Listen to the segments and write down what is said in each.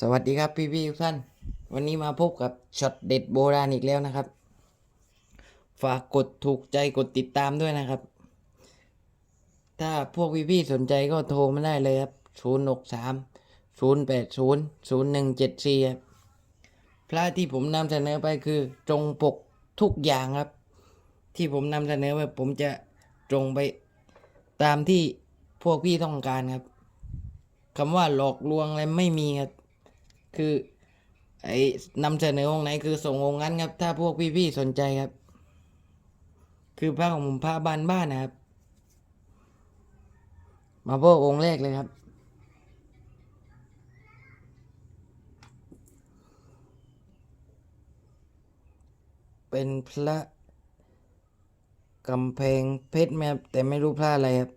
สวัสดีครับพี่พี่ทุกท่าน วันนี้มาพบกับช็อตเด็ดโบราณอีกแล้วนะครับ ฝากกดถูกใจกดติดตามด้วยนะครับ ถ้าพวกพี่พี่สนใจก็โทรมาได้เลยครับศูนย์หกสามศูนย์แปดศูนย์ศูนย์หนึ่งเจ็ดสี่ครับพระที่ผมนำเสนอไปคือตรงปกทุกอย่างครับ ที่ผมนำเสนอไปผมจะตรงไปตามที่พวกพี่ต้องการครับคำว่าหลอกลวงอะไรไม่มีครับ คือไอ้นำเสนอองค์ไหนคือส่งองค์นั้นครับ ถ้าพวกพี่ๆสนใจครับ คือพระของผมพระบ้านบ้านนะครับ มาพวกองค์แรกเลยครับ เป็นพระกำแพงเพชรไหมครับแต่ไม่รู้พระอะไรครับ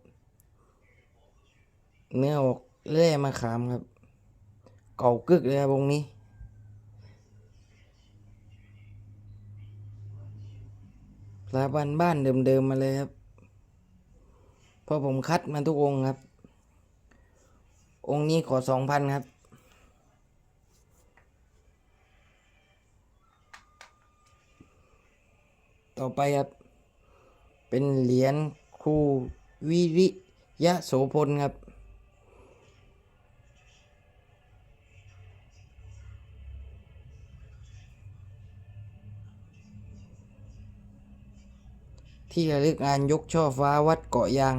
เนื้อออกแร่มาขามครับ เก่ากึกเลยครับวงนี้ พระบ้านบ้านเดิมๆมาเลยครับ เพราะผมคัดมาทุกองค์ครับ องค์นี้ขอสองพันครับ ต่อไปครับ เป็นเหรียญครูวิริยะโสพลครับ ที่ระลึกงานยกช่อฟ้าวัดเกาะยาง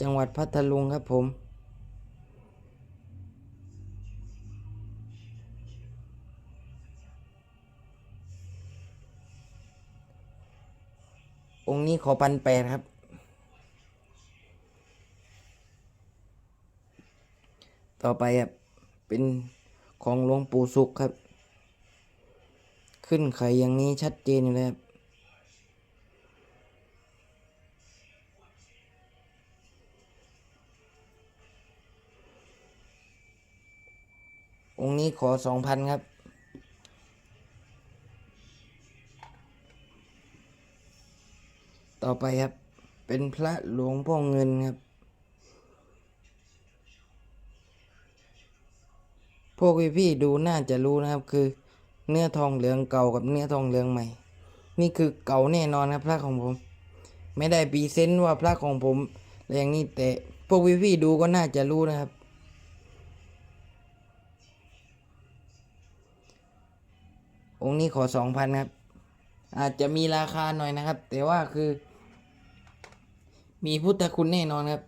จังหวัดพัทลุงครับผม องค์นี้ขอพันแปดครับ ต่อไปครับ เป็นของหลวงปู่สุขครับ ขึ้นไขอย่างนี้ชัดเจนอยู่แล้วครับ องค์นี้ขอสองพันครับ ต่อไปครับ เป็นพระหลวงพ่อเงินครับ พวกพี่ๆดูน่าจะรู้นะครับคือ เนื้อทองเหลืองเก่ากับเนื้อทองเหลืองใหม่ นี่คือเก่าแน่นอนครับพระของผม ไม่ได้ปีเซนต์ว่าพระของผมอะไรอย่างนี้แต่พวกพี่ๆดูก็น่าจะรู้นะครับ องค์นี้ขอสองพันครับ อาจจะมีราคาหน่อยนะครับ แต่ว่าคือ มีพุทธคุณแน่นอนครับ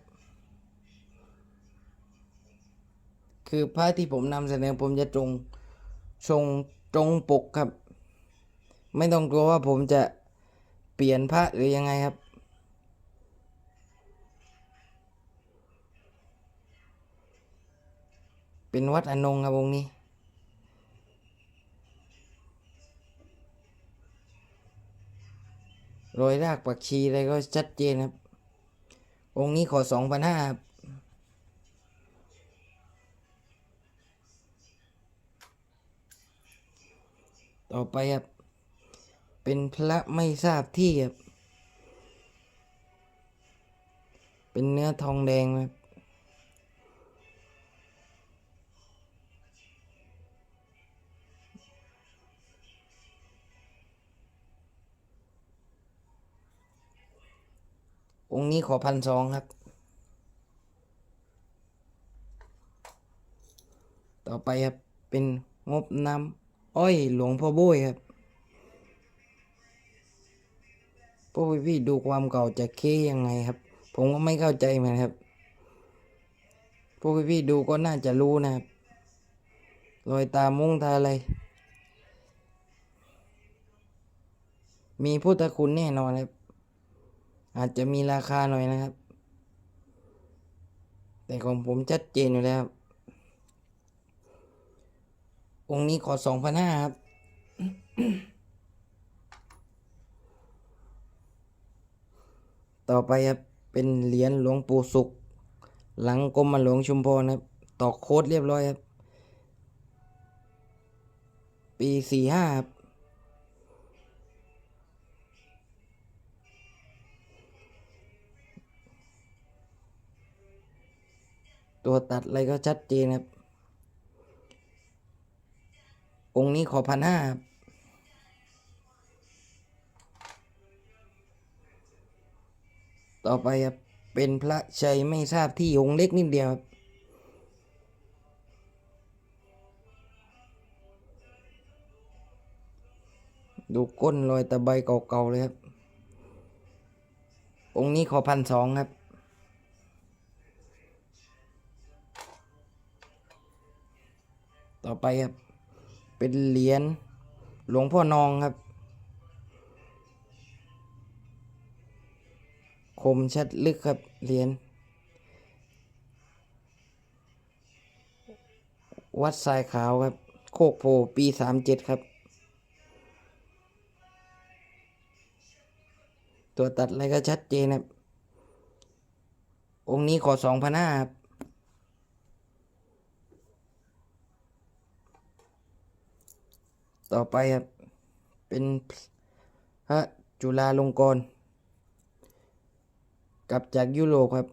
คือพระที่ผมนำเสนอผมจะตรงทรงตรงปกครับ ไม่ต้องกลัวว่าผมจะเปลี่ยนพระหรือยังไงครับเป็นวัดอนงครับองค์นี้ รอยรากปักชีอะไรก็ชัดเจนครับ องค์นี้ขอสองพันห้าต่อไปครับ เป็นพระไม่ทราบที่ครับ เป็นเนื้อทองแดงครับ องค์นี้ขอพันสองครับ ต่อไปครับ เป็นงบน้ำอ้อยหลวงพ่อโบ้ยครับพวกพี่ๆดูความเก่าจะเคยังไงครับ ผมก็ไม่เข้าใจเหมือนครับพวกพี่ๆดูก็น่าจะรู้นะครับรอยตามุ้งตาอะไร มีพุทธคุณแน่นอนครับ อาจจะมีราคาหน่อยนะครับ แต่ของผมชัดเจนอยู่แล้ว องค์นี้ขอสองพันห้าครับ ต่อไปครับเป็นเหรียญหลวงปู่สุข หลังกรมหลวงชุมพรครับตอกโค้ดเรียบร้อยครับ ปีสี่ห้าครับ ตัวตัดอะไรก็ชัดเจนครับ องค์นี้ขอพันห้าครับต่อไปครับเป็นพระชัยไม่ทราบที่องค์เล็กนิดเดียวครับดูก้นรอยตะไบเก่าๆเลยครับ องค์นี้ขอพันสองครับ ไปครับ เป็นเหรียญหลวงพ่อนองครับ คมชัดลึกครับเหรียญวัดทรายขาวครับ โคกโพปีสามเจ็ดครับ ตัวตัดอะไรก็ชัดเจนครับ องค์นี้ขอสองพันห้าครับ ต่อไปครับ เป็นพระจุฬาลงกรณ์กลับจากยุโรปครับ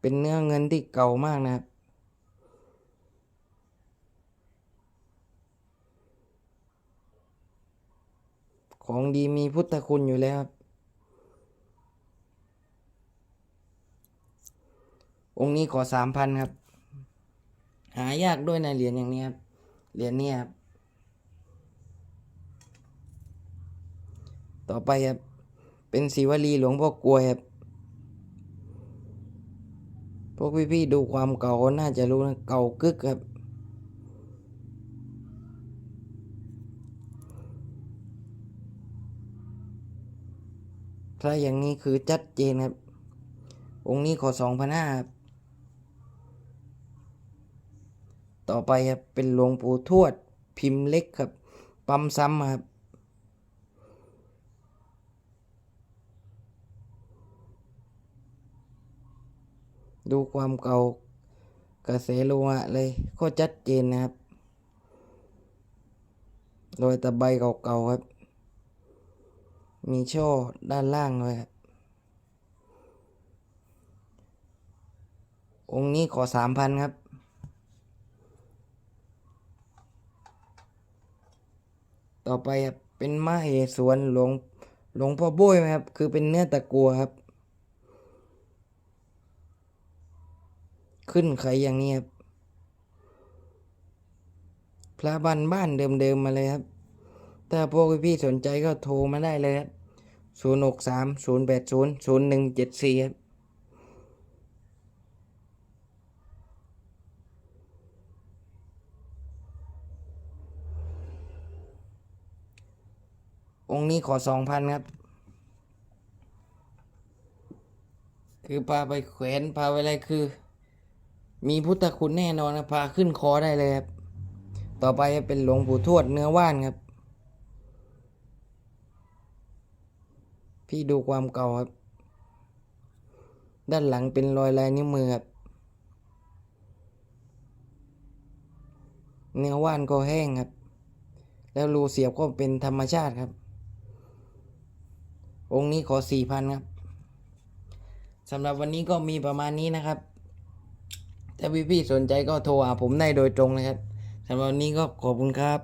เป็นเนื้อเงินที่เก่ามากนะครับ ของดีมีพุทธคุณอยู่แล้วครับ องค์นี้ขอสามพันครับ หายากด้วยนะเหรียญอย่างนี้ครับเหรียญนี้ครับต่อไปครับ เป็นศิวลีหลวงพ่อกลวยครับพวกพี่ๆดูความเก่าก็น่าจะรู้นะเก่ากึกครับ ถ้าอย่างนี้คือชัดเจนครับ องค์นี้ขอสองพันห้าครับ ต่อไปครับเป็นหลวงปู่ทวดพิมพ์เล็กครับ ปั๊มซ้ำครับ ดูความเก่ากระแสโลหะเลยก็ชัดเจนนะครับรอยตะไบเก่าๆครับ มีช่อด้านล่างด้วยครับ องค์นี้ขอสามพันครับ ต่อไปครับเป็นมะเหสวนหลวงหลวงพ่อโบ้ยไหมครับ คือเป็นเนื้อตะกัวครับ ขึ้นไขอย่างนี้ครับพระบ้านบ้านเดิมๆมาเลยครับ ถ้าพวกพี่สนใจก็โทรมาได้เลยครับศูนย์หกสามศูนย์แปดศูนย์ศูนย์หนึ่งเจ็ดสี่ครับ องค์นี้ขอสองพันครับ คือพาไปแขวนพาไปอะไรคือ มีพุทธคุณแน่นอนนะพาขึ้นคอได้เลยครับ ต่อไปเป็นหลวงปู่ทวดเนื้อว่านครับ พี่ดูความเก่าครับ ด้านหลังเป็นรอยลายนิ้วมือครับเนื้อว่านก็แห้งครับ แล้วรูเสียบก็เป็นธรรมชาติครับ องค์นี้ขอสี่พันครับสำหรับวันนี้ก็มีประมาณนี้นะครับ ถ้าพี่ๆสนใจก็โทรหาผมได้โดยตรงนะครับสำหรับวันนี้ก็ขอบคุณครับ